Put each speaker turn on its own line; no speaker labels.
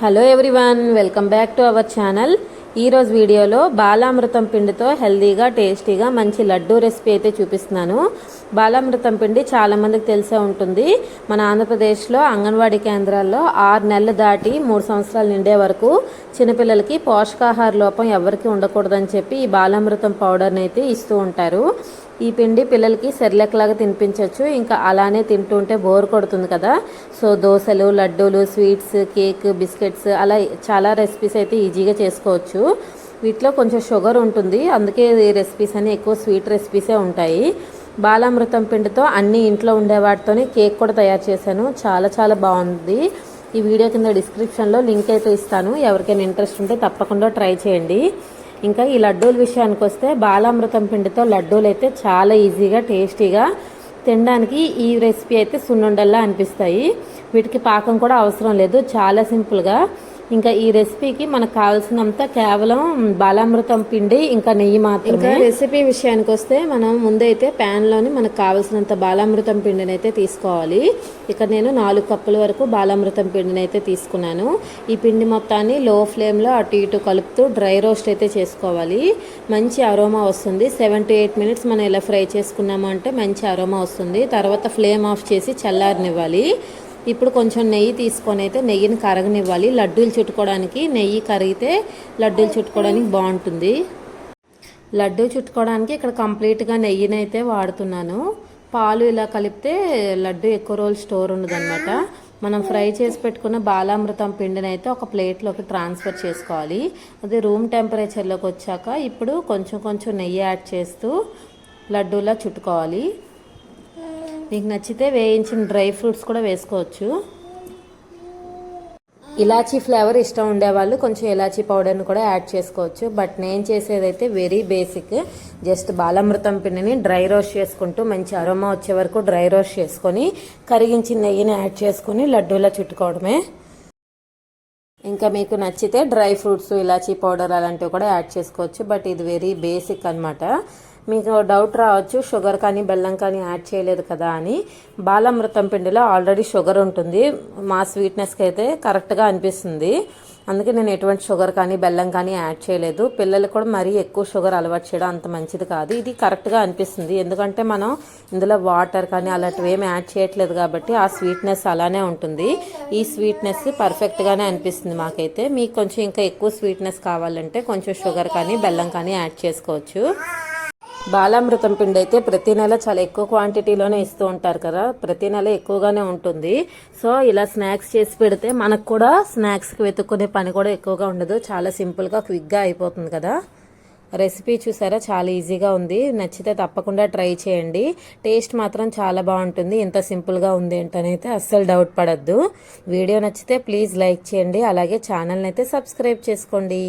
Hello everyone welcome back to our channel ఈరోజు వీడియోలో బాలామృతం పిండితో హెల్దీగా టేస్టీగా మంచి లడ్డూ రెసిపీ అయితే చూపిస్తున్నాను. బాలామృతం పిండి చాలామందికి తెలిసే ఉంటుంది. మన ఆంధ్రప్రదేశ్లో అంగన్వాడీ కేంద్రాల్లో ఆరు నెలలు దాటి మూడు సంవత్సరాలు నిండే వరకు చిన్నపిల్లలకి పోషకాహార లోపం ఎవరికి ఉండకూడదని చెప్పి ఈ బాలామృతం పౌడర్ని అయితే ఇస్తూ ఉంటారు. ఈ పిండి పిల్లలకి సెర్లెక్ లాగా తినిపించవచ్చు ఇంకా అలానే తింటుంటే బోర్ కొడుతుంది కదా. సో దోశలు లడ్డూలు స్వీట్స్ కేక్ బిస్కెట్స్ అలా చాలా రెసిపీస్ అయితే ఈజీగా చేసుకోవచ్చు. వీటిలో కొంచెం షుగర్ ఉంటుంది. అందుకే ఈ రెసిపీస్ అని ఎక్కువ స్వీట్ రెసిపీసే ఉంటాయి. బాలామృతం పిండితో అన్ని ఇంట్లో ఉండే వాటితోనే కేక్ కూడా తయారు చేశాను. చాలా చాలా బాగుంది. ఈ వీడియో కింద డిస్క్రిప్షన్లో లింక్ అయితే ఇస్తాను. ఎవరికైనా ఇంట్రెస్ట్ ఉంటే తప్పకుండా ట్రై చేయండి. ఇంకా ఈ లడ్డూల విషయానికి వస్తే బాలామృతం పిండితో లడ్డూలు అయితే చాలా ఈజీగా టేస్టీగా తినడానికి ఈ రెసిపీ అయితే సున్నుండల్లా అనిపిస్తాయి. వీటికి పాకం కూడా అవసరం లేదు. చాలా సింపుల్గా ఇంకా ఈ రెసిపీకి మనకు కావాల్సినంత కేవలం బాలామృతం పిండి ఇంకా నెయ్యి మాత్రమే. ఇంకా రెసిపీ విషయానికి వస్తే మనం ముందైతే ప్యాన్లోని మనకు కావాల్సినంత బాలామృతం పిండిని అయితే తీసుకోవాలి. ఇక్కడ నేను నాలుగు కప్పుల వరకు బాలామృతం పిండిని అయితే తీసుకున్నాను. ఈ పిండి మొత్తాన్ని లో ఫ్లేమ్లో అటు ఇటు కలుపుతూ డ్రై రోస్ట్ అయితే చేసుకోవాలి. మంచి అరోమా వస్తుంది. సెవెన్ టు ఎయిట్ మినిట్స్ మనం ఇలా ఫ్రై చేసుకున్నాము అంటే మంచి అరోమా వస్తుంది. తర్వాత ఫ్లేమ్ ఆఫ్ చేసి చల్లారనివ్వాలి. ఇప్పుడు కొంచెం నెయ్యి తీసుకొని అయితే నెయ్యిని కరగనివ్వాలి. లడ్డూలు చుట్టుకోవడానికి నెయ్యి కరిగితే లడ్డూలు చుట్టుకోవడానికి బాగుంటుంది. లడ్డూ చుట్టుకోవడానికి ఇక్కడ కంప్లీట్గా నెయ్యిని అయితే వాడుతున్నాను. పాలు ఇలా కలిపితే లడ్డు ఎక్కువ రోజులు స్టోర్ ఉండదన్నమాట. మనం ఫ్రై చేసి పెట్టుకున్న బాలామృతం పిండిని అయితే ఒక ప్లేట్లోకి ట్రాన్స్ఫర్ చేసుకోవాలి. అది రూమ్ టెంపరేచర్లోకి వచ్చాక ఇప్పుడు కొంచెం కొంచెం నెయ్యి యాడ్ చేస్తూ లడ్డూలా చుట్టుకోవాలి. మీకు నచ్చితే వేయించిన డ్రై ఫ్రూట్స్ కూడా వేసుకోవచ్చు. ఇలాచీ ఫ్లేవర్ ఇష్టం ఉండేవాళ్ళు కొంచెం ఇలాచీ పౌడర్ని కూడా యాడ్ చేసుకోవచ్చు. బట్ నేను చేసేదైతే వెరీ బేసిక్. జస్ట్ బాలామృతం పిండిని డ్రై రోస్ట్ చేసుకుంటూ మంచి అరోమా వచ్చే వరకు డ్రై రోస్ట్ చేసుకొని కరిగించిన నెయ్యిని యాడ్ చేసుకొని లడ్డూలా చుట్టుకోవడమే. ఇంకా మీకు నచ్చితే డ్రై ఫ్రూట్స్ ఇలాచీ పౌడర్ అలాంటివి కూడా యాడ్ చేసుకోవచ్చు. బట్ ఇది వెరీ బేసిక్ అనమాట మీకు డౌట్ రావచ్చు షుగర్ కానీ బెల్లం కానీ యాడ్ చేయలేదు కదా అని. బాలామృతం పిండిలో ఆల్రెడీ షుగర్ ఉంటుంది. మా స్వీట్నెస్కి అయితే కరెక్ట్గా అనిపిస్తుంది. అందుకే నేను ఎటువంటి షుగర్ కానీ బెల్లం కానీ యాడ్ చేయలేదు. పిల్లలు కూడా మరీ ఎక్కువ షుగర్ అలవాటు చేయడం అంత మంచిది కాదు. ఇది కరెక్ట్గా అనిపిస్తుంది. ఎందుకంటే మనం ఇందులో వాటర్ కానీ అలాంటివి ఏమి యాడ్ చేయట్లేదు కాబట్టి ఆ స్వీట్నెస్ అలానే ఉంటుంది. ఈ స్వీట్నెస్ పర్ఫెక్ట్గానే అనిపిస్తుంది మాకైతే. మీకు కొంచెం ఇంకా ఎక్కువ స్వీట్నెస్ కావాలంటే కొంచెం షుగర్ కానీ బెల్లం కానీ యాడ్ చేసుకోవచ్చు. బాలామృతం పిండి అయితే ప్రతి నెల చాలా ఎక్కువ క్వాంటిటీలోనే ఇస్తూ ఉంటారు కదా. ప్రతి నెల ఎక్కువగానే ఉంటుంది. సో ఇలా స్నాక్స్ చేసి పెడితే మనకు కూడా స్నాక్స్కి వెతుక్కునే పని కూడా ఎక్కువగా ఉండదు. చాలా సింపుల్గా క్విక్గా అయిపోతుంది కదా. రెసిపీ చూసారా? చాలా ఈజీగా ఉంది. నచ్చితే తప్పకుండా ట్రై చేయండి. టేస్ట్ మాత్రం చాలా బాగుంటుంది. ఇంత సింపుల్గా ఉంది ఏంటనైతే అస్సలు డౌట్ పడద్దు. వీడియో నచ్చితే ప్లీజ్ లైక్ చేయండి. అలాగే ఛానల్ని అయితే సబ్స్క్రైబ్ చేసుకోండి.